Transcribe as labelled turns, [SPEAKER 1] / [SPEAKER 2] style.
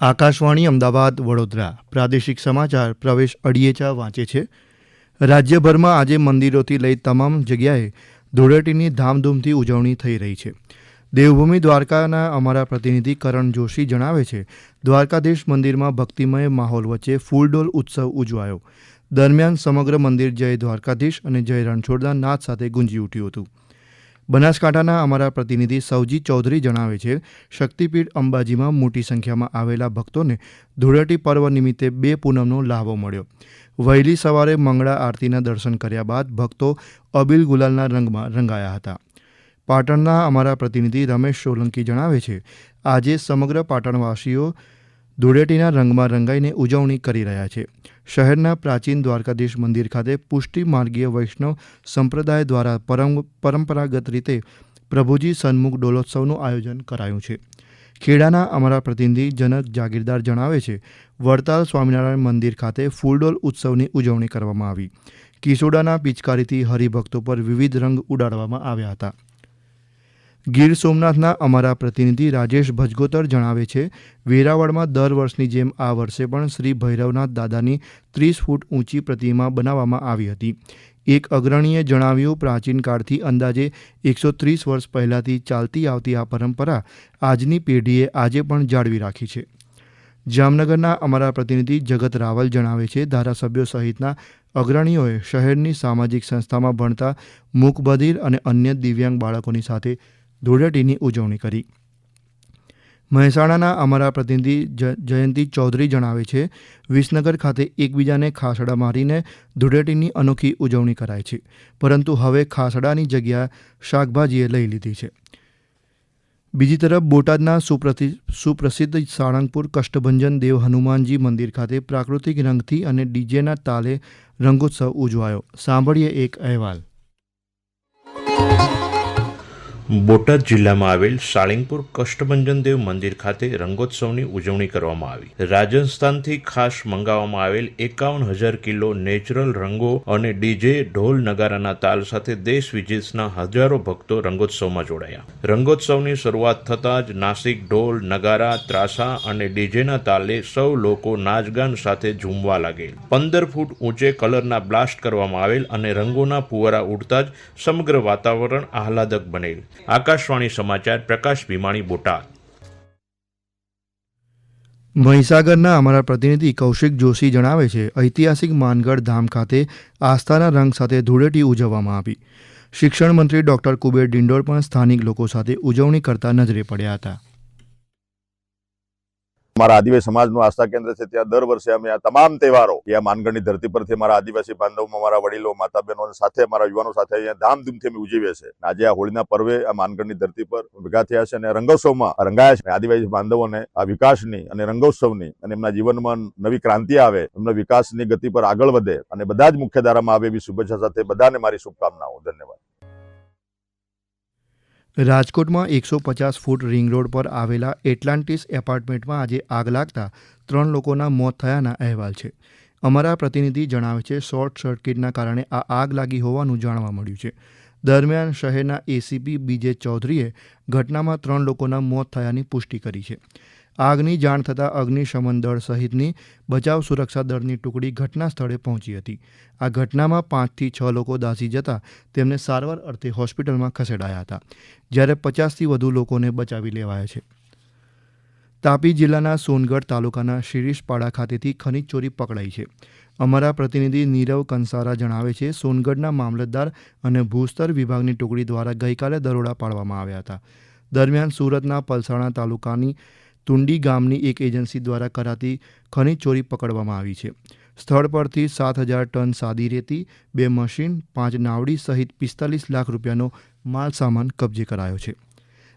[SPEAKER 1] આકાશવાણી અમદાવાદ, વડોદરા. પ્રાદેશિક સમાચાર પ્રવેશ અડિયેચા વાંચે છે. રાજ્યભરમાં આજે મંદિરોથી લઈ તમામ જગ્યાએ ધૂળેટીની ધામધૂમથી ઉજવણી થઈ રહી છે. દેવભૂમિ દ્વારકાના અમારા પ્રતિનિધિ કરણ જોશી જણાવે છે, દ્વારકાધીશ મંદિરમાં ભક્તિમય માહોલ વચ્ચે ફૂલડોલ ઉત્સવ ઉજવાયો. દરમિયાન સમગ્ર મંદિર જય દ્વારકાધીશ અને જય રણછોડના નાદ સાથે ગુંજી ઉઠ્યું હતું. બનાસકાંઠાના અમારા પ્રતિનિધિ સૌજી ચૌધરી જણાવે છે, શક્તિપીઠ અંબાજીમાં મોટી સંખ્યામાં આવેલા ભક્તોને ધૂળેટી પર્વ નિમિત્તે બે પૂનમનો લાહવો મળ્યો. વહેલી સવારે મંગળા આરતીના દર્શન કર્યા બાદ ભક્તો અબિલ ગુલાલના રંગમાં રંગાયા હતા. પાટણના અમારા પ્રતિનિધિ રમેશ સોલંકી જણાવે છે, આજે સમગ્ર પાટણવાસીઓ ધૂળેટીના રંગમાં રંગાઈને ઉજવણી કરી રહ્યા છે. શહેરના પ્રાચીન દ્વારકાધીશ મંદિર ખાતે પુષ્ટિ માર્ગીય વૈષ્ણવ સંપ્રદાય દ્વારા પરંપરાગત રીતે પ્રભુજી સન્મુખ ડોલોત્સવનું આયોજન કરાયું છે. ખેડાના અમારા પ્રતિનિધિ જનક જાગીરદાર જણાવે છે, વડતાલ સ્વામિનારાયણ મંદિર ખાતે ફૂલડોલ ઉત્સવની ઉજવણી કરવામાં આવી. કિશોડાના પિચકારીથી હરિભક્તો પર વિવિધ રંગ ઉડાડવામાં આવ્યા હતા. ગીર સોમનાથના અમારા પ્રતિનિધિ રાજેશ ભજગોતર જણાવે છે, વેરાવળમાં દર વર્ષની જેમ આ વર્ષે પણ શ્રી ભૈરવનાથ દાદાની ત્રીસ ફૂટ ઊંચી પ્રતિમા બનાવવામાં આવી હતી. એક અગ્રણીએ જણાવ્યું, પ્રાચીન કાળથી અંદાજે એકસો ત્રીસ વર્ષ પહેલાંથી ચાલતી આવતી આ પરંપરા આજની પેઢીએ આજે પણ જાળવી રાખી છે. જામનગરના અમારા પ્રતિનિધિ જગત રાવલ જણાવે છે, ધારાસભ્યો સહિતના અગ્રણીઓએ શહેરની સામાજિક સંસ્થામાં ભણતા મૂકબધિર અને અન્ય દિવ્યાંગ બાળકોની સાથે ધૂળેટીની ઉજવણી કરી. મહેસાણાના અમારા પ્રતિનિધિ જયંતિ ચૌધરી જણાવે છે, વિસનગર ખાતે એકબીજાને ખાસડા મારીને ધૂળેટીની અનોખી ઉજવણી કરાય છે. પરંતુ હવે ખાસડાની જગ્યા શાકભાજીએ લઈ લીધી છે. બીજી તરફ બોટાદના સુપ્રતિ, સુપ્રસિદ્ધ સાળંગપુર કષ્ટભંજન દેવ હનુમાનજી મંદિર ખાતે પ્રાકૃતિક રંગથી અને ડીજેના તાલે રંગોત્સવ ઉજવાયો. સાંભળીએ એક અહેવાલ.
[SPEAKER 2] બોટાદ જિલ્લામાં આવેલ સાળીંગપુર કષ્ટભંજન દેવ મંદિર ખાતે રંગોત્સવની ઉજવણી કરવામાં આવી. રાજસ્થાનથી ખાસ મંગાવવામાં આવેલ એકાવન હજાર કિલો નેચરલ રંગો અને ડીજે ઢોલ નગારાના તાલ સાથે દેશ વિદેશના હજારો ભક્તો રંગોત્સવમાં જોડાયા. રંગોત્સવની શરૂઆત થતાં જ નાસિક ઢોલ નગારા, ત્રાસા અને ડીજેના તાલે સૌ લોકો નાચગાન સાથે ઝૂમવા લાગેલ. પંદર ફૂટ ઊંચે કલરના બ્લાસ્ટ કરવામાં આવેલ અને રંગોના ફુવારા ઉડતા જ સમગ્ર વાતાવરણ આહલાદક બનેલ. આકાશવાણી સમાચાર પ્રકાશ ભીમાણી, બોટાદ.
[SPEAKER 1] મહીસાગરના અમારા પ્રતિનિધિ કૌશિક જોશી જણાવે છે, ઐતિહાસિક માનગઢ ધામ ખાતે આસ્થાના રંગ સાથે ધૂળેટી ઉજવવામાં આવી. શિક્ષણ મંત્રી ડોક્ટર કુબેર ડિંડોર પણ સ્થાનિક લોકો સાથે ઉજવણી કરતા નજરે પડ્યા હતા.
[SPEAKER 3] અમારા આદિવાસી સમાજનું આસ્થા કેન્દ્ર છે, ત્યાં દર વર્ષે અમે આ તમામ તહેવારો, એ માનગઢની ધરતી પરથી અમારા આદિવાસી બાંધવો અમારા વડીલો, માતા બહેનો સાથે, અમારા યુવાનો સાથે અહીંયા ધામધૂમથી અમે ઉજવીએ છીએ. આજે આ હોળીના પર્વે આ માનગઢની ધરતી પર ભેગા થયા છે અને રંગોત્સવમાં રંગાયા છે. આદિવાસી બાંધવોને આ વિકાસની અને રંગોત્સવની અને એમના જીવનમાં નવી ક્રાંતિ આવે, એમના વિકાસની ગતિ પર આગળ વધે અને બધા જ મુખ્ય ધારામાં આવે એવી શુભેચ્છા સાથે બધાને મારી શુભકામનાઓ. ધન્યવાદ.
[SPEAKER 1] રાજકોટમાં એકસો પચાસ ફૂટ રિંગ રોડ પર આવેલા એટલાન્ટિસ એપાર્ટમેન્ટમાં આજે આગ લાગતા ત્રણ લોકોના મોત થયાના અહેવાલ છે. અમારા પ્રતિનિધિ જણાવે છે, શોર્ટ સર્કિટના કારણે આ આગ લાગી હોવાનું જાણવા મળ્યું છે. દરમિયાન શહેરના એસીપી બીજે ચૌધરીએ ઘટનામાં ત્રણ લોકોના મોત થયાની પુષ્ટિ કરી છે. આગની જાણ થતાં અગ્નિશમન દળ સહિતની બચાવ સુરક્ષા દળની ટુકડી ઘટના સ્થળે પહોંચી હતી. આ ઘટનામાં પાંચથી છ લોકો દાઝી જતા તેમને સારવાર અર્થે હોસ્પિટલમાં ખસેડાયા હતા, જ્યારે પચાસથી વધુ લોકોને બચાવી લેવાયા છે. તાપી જિલ્લાના સોનગઢ તાલુકાના શિરીષપાડા ખાતેથી ખનીજ ચોરી પકડાઈ છે. અમારા પ્રતિનિધિ નીરવ કંસારા જણાવે છે, સોનગઢના મામલતદાર અને ભૂસ્તર વિભાગની ટુકડી દ્વારા ગઈકાલે દરોડા પાડવામાં આવ્યા હતા. દરમિયાન સુરતના પલસાણા તાલુકાની તુંડી ગામની એક એજન્સી દ્વારા કરાતી ખનીજ ચોરી પકડવામાં આવી છે. સ્થળ પરથી સાત હજાર ટન સાદી રેતી, બે મશીન, પાંચ નાવડી સહિત પિસ્તાલીસ લાખ રૂપિયાનો માલ સામાન કબજે કરાયો છે.